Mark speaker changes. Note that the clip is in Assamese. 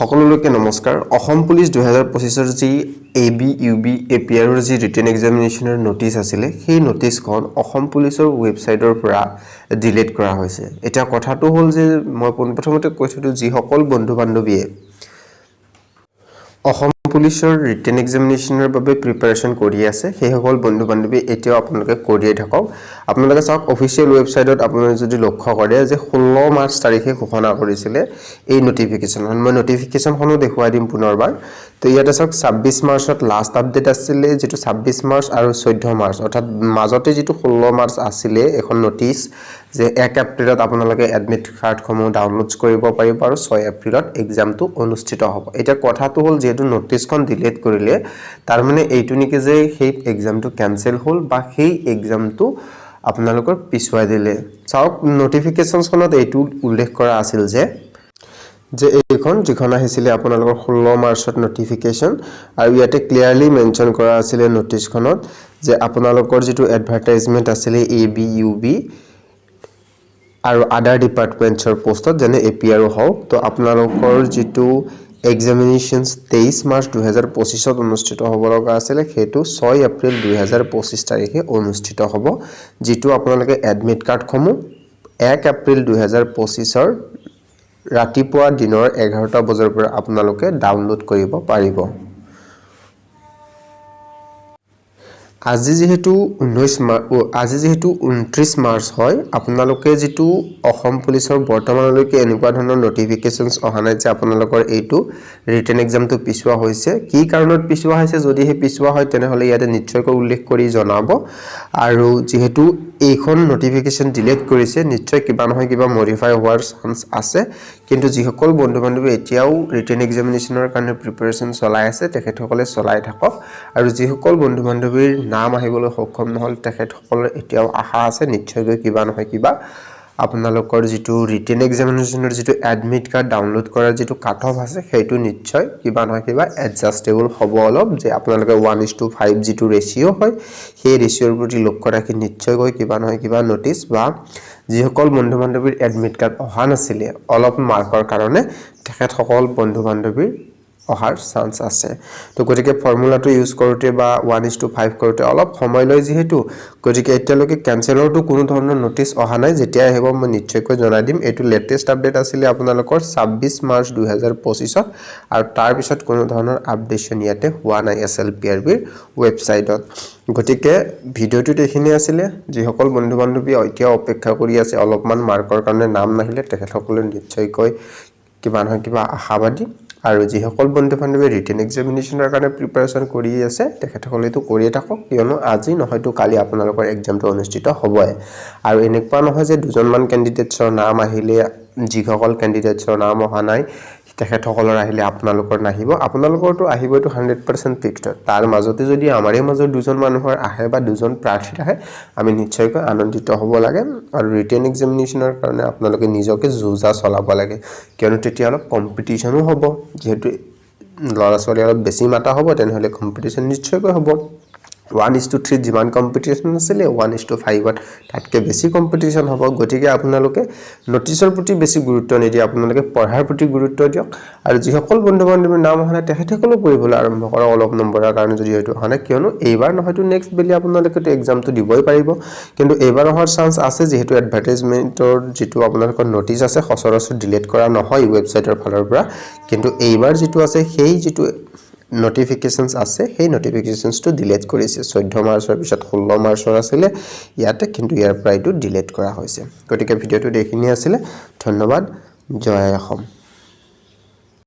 Speaker 1: সকলোলৈকে নমস্কাৰ। অসম পুলিচ দুহেজাৰ পঁচিছৰ যি A B U B A P আৰৰ যি ৰিটেন এক্সামিনেশ্যনৰ ন'টিছ আছিলে সেই ন'টিছখন অসম পুলিচৰ ৱেবছাইটৰ পৰা ডিলিট কৰা হৈছে। এতিয়া কথাটো হ'ল যে মই পোনপ্ৰথমতে কৈ থৈছোঁ যিসকল বন্ধু বান্ধৱীয়ে অসম পুলিচৰ ৰিটেন এক্সামিনেশ্যনৰ বাবে প্ৰিপাৰেশ্যন কৰি আছে। সেইসকল বন্ধু বান্ধৱী এতিয়াও আপোনালোকে কৰিয়ে থাকক। আপোনালোকে চাওক অফিচিয়েল ৱেবছাইটত আপোনালোকে যদি লক্ষ্য কৰে যে ষোল্ল মাৰ্চ তাৰিখে ঘোষণা কৰিছিলে এই নটিফিকেশ্যনখন মই নটিফিকেশ্যনখনো দেখুৱাই দিম পুনৰবাৰ। তো ইয়াতে চাওক ছাব্বিছ মাৰ্চত লাষ্ট আপডেট আছিলে, যিটো ছাব্বিছ মাৰ্চ আৰু চৈধ্য মাৰ্চ। অৰ্থাৎ মাজতে যিটো ষোল্ল মাৰ্চ আছিলে এখন নটিছ যে এক এপ্ৰিলত আপোনালোকে এডমিট কাৰ্ডসমূহ ডাউনলোড কৰিব পাৰিব আৰু ছয় এপ্ৰিলত এক্সামটো অনুষ্ঠিত হ'ব। এতিয়া কথাটো হ'ল, যিহেতু নটিছখন ডিলিট কৰিলে, তাৰমানে এইটো নেকি যে সেই এক্সামটো কেঞ্চেল হ'ল বা সেই এক্সামটো আপোনালোকৰ পিছুৱাই দিলে। চাওক নটিফিকেশ্যনখনত এইটো উল্লেখ কৰা আছিল যে যে এইখন যিখন আহিছিলে আপোনালোকৰ ষোল্ল মাৰ্চত নটিফিকেশ্যন আৰু ইয়াতে ক্লিয়াৰলি মেনশ্যন কৰা আছিলে নটিছখনত যে আপোনালোকৰ যিটো এডভাৰটাইজমেণ্ট আছিলে এ বি ইউ বি আৰু আদাৰ ডিপাৰ্টমেণ্টছৰ পষ্টত যেনে এ পি আৰো হওক, তো আপোনালোকৰ যিটো এক্সামিনেশ্যনছ তেইছ মাৰ্চ দুহেজাৰ পঁচিছত অনুষ্ঠিত হ'ব লগা আছিলে, সেইটো ছয় এপ্ৰিল দুহেজাৰ পঁচিছ তাৰিখে অনুষ্ঠিত হ'ব, যিটো আপোনালোকে এডমিট কাৰ্ডসমূহ এক এপ্ৰিল দুহেজাৰ পঁচিছৰ ৰাতিপুৱা দিনৰ এঘাৰটা বজাৰ পৰা আপোনালোকে ডাউনলোড কৰিব পাৰিব। আজি যিহেতু ঊনৈছ মাৰ্চ আজি যিহেতু ঊনত্ৰিছ মাৰ্চ হয় আপোনালোকে যিটো অসম পুলিচৰ বৰ্তমানলৈকে এনেকুৱা ধৰণৰ নটিফিকেশ্যনছ অহা নাই যে আপোনালোকৰ এইটো ৰিটেন এক্সামটো পিছুৱা হৈছে। কি কাৰণত পিছুৱা হৈছে? যদিহে পিছুৱা হয় তেনেহ'লে ইয়াতে নিশ্চয়কৈ উল্লেখ কৰি জনাব। আৰু যিহেতু এইখন নটিফিকেশ্যন ডিলিট কৰিছে নিশ্চয় কিবা নহয় কিবা মডিফাই হোৱাৰ চান্স আছে। কিন্তু যিসকল বন্ধু বান্ধৱী এতিয়াও ৰিটেন এক্সামিনেশ্যনৰ কাৰণে প্ৰিপেৰেশ্যন চলাই আছে তেখেতসকলে চলাই থাকক। আৰু যিসকল বন্ধু বান্ধৱীৰ নাম আহিবলৈ সক্ষম নহ'ল, তেখেতসকলৰ এতিয়াও আশা আছে, নিশ্চয়কৈ কিবা নহয় কিবা। আপোনালোকৰ যিটো ৰিটেন এক্সামিনেশ্যনৰ যিটো এডমিট কাৰ্ড ডাউনলোড কৰাৰ যিটো কাট অফ আছে, সেইটো নিশ্চয় কিবা নহয় কিবা এডজাষ্টেবল হ'ব অলপ, যে আপোনালোকে ওৱান ইজ টু ফাইভ যিটো ৰেচিঅ' হয়, সেই ৰেচিঅ'ৰ প্ৰতি লক্ষ্য ৰাখি নিশ্চয়কৈ কিবা নহয় কিবা নটিছ বা যিসকল বন্ধু বান্ধৱীৰ এডমিট কাৰ্ড অহা নাছিলে, অলপ মাৰ্কৰ কাৰণে তেখেতসকল বন্ধু বান্ধৱীৰ অহাৰ চান্স আছে। তো গতিকে ফৰ্মুলাটো ইউজ কৰোঁতে বা ওৱান ইজ টু ফাইভ কৰোঁতে অলপ সময় লয় যিহেতু। গতিকে এতিয়ালৈকে কেঞ্চেলৰটো কোনো ধৰণৰ নটিছ অহা নাই যেতিয়া আহিব মই নিশ্চয়কৈ জনাই দিম। এইটো লেটেষ্ট আপডেট আছিলে আপোনালোকৰ ছাব্বিছ মাৰ্চ দুহেজাৰ পঁচিছত আৰু তাৰপিছত কোনো ধৰণৰ আপডেশ্যন ইয়াতে হোৱা নাই এছ এল পি আৰ বিৰ ৱেবছাইটত গতিকে ভিডিঅ'টোত এইখিনি আছিলে। যিসকল বন্ধু বান্ধৱী এতিয়াও অপেক্ষা কৰি আছে অলপমান মাৰ্কৰ কাৰণে নাম নাহিলে তেখেতসকলে নিশ্চয়কৈ কিবা নহয় কিবা আশাবাদী আৰু যিসকল বন্ধু বান্ধৱীয়ে ৰিটেন এক্সামিনেশ্যনৰ কাৰণে প্ৰিপাৰেশ্যন কৰি আছে তেখেতসকলেতো কৰিয়ে থাকক কিয়নো আজি নহয়তো কালি আপোনালোকৰ এক্সামটো অনুষ্ঠিত হ'বই। আৰু এনেকুৱা নহয় যে দুজনমান কেণ্ডিডেটছৰ নাম আহিলে যিসকল কেণ্ডিডেটছৰ নাম অহা নাই তেখেতসকলৰ আহিলে আপোনালোকৰ নাহিব। আপোনালোকৰতো আহিবইতো হাণ্ড্ৰেড পাৰ্চেণ্ট ফিক্সড তাৰ মাজতে যদি আমাৰে মাজৰ দুজন মানুহৰ আহে বা দুজন প্ৰাৰ্থীৰ আহে আমি নিশ্চয়কৈ আনন্দিত হ'ব লাগে আৰু ৰিটেন এক্সামিনেশ্যনৰ কাৰণে আপোনালোকে নিজকে যুঁজা চলাব লাগে। কিয়নো তেতিয়া অলপ কম্পিটিশ্যনো হ'ব। যিহেতু ল'ৰা ছোৱালী অলপ বেছি মাতা হ'ব তেনেহ'লে কম্পিটিশ্যন নিশ্চয়কৈ হ'ব। ওৱান ইজ টু থ্ৰীত যিমান কম্পিটিশ্যন আছিলে ওৱান ইজ টু ফাইভত তাতকৈ বেছি কম্পিটিশ্যন হ'ব। গতিকে আপোনালোকে নটিছৰ প্ৰতি বেছি গুৰুত্ব নিদিয়ে আপোনালোকে পঢ়াৰ প্ৰতি গুৰুত্ব দিয়ক। আৰু যিসকল বন্ধু বান্ধৱীৰ নাম অহা নাই তেখেতসকলেও পঢ়িবলৈ আৰম্ভ কৰক অলপ নম্বৰৰ কাৰণে যদি হয়তো অহা নাই কিয়নো এইবাৰ নহয়তো নেক্সট বেলি আপোনালোকেতো এক্সামটো দিবই পাৰিব। কিন্তু এইবাৰ অহাৰ চান্স আছে যিহেতু এডভাৰ্টাইজমেণ্টৰ যিটো আপোনালোকৰ নটিছ আছে সচৰাচৰ ডিলিট কৰা নহয় ৱেবছাইটৰ ফালৰ পৰা। কিন্তু এইবাৰ যিটো আছে সেই যিটো নটিফিকেশ্যনছ আছে সেই নটিফিকেশ্যনছটো ডিলিট কৰিছে। চৈধ্য মাৰ্চৰ পিছত ষোল্ল মাৰ্চৰ আছিলে ইয়াতে কিন্তু ইয়াৰ পৰা এইটো ডিলিট কৰা হৈছে। গতিকে ভিডিঅ'টোত এইখিনি আছিলে। ধন্যবাদ। জয় অসম।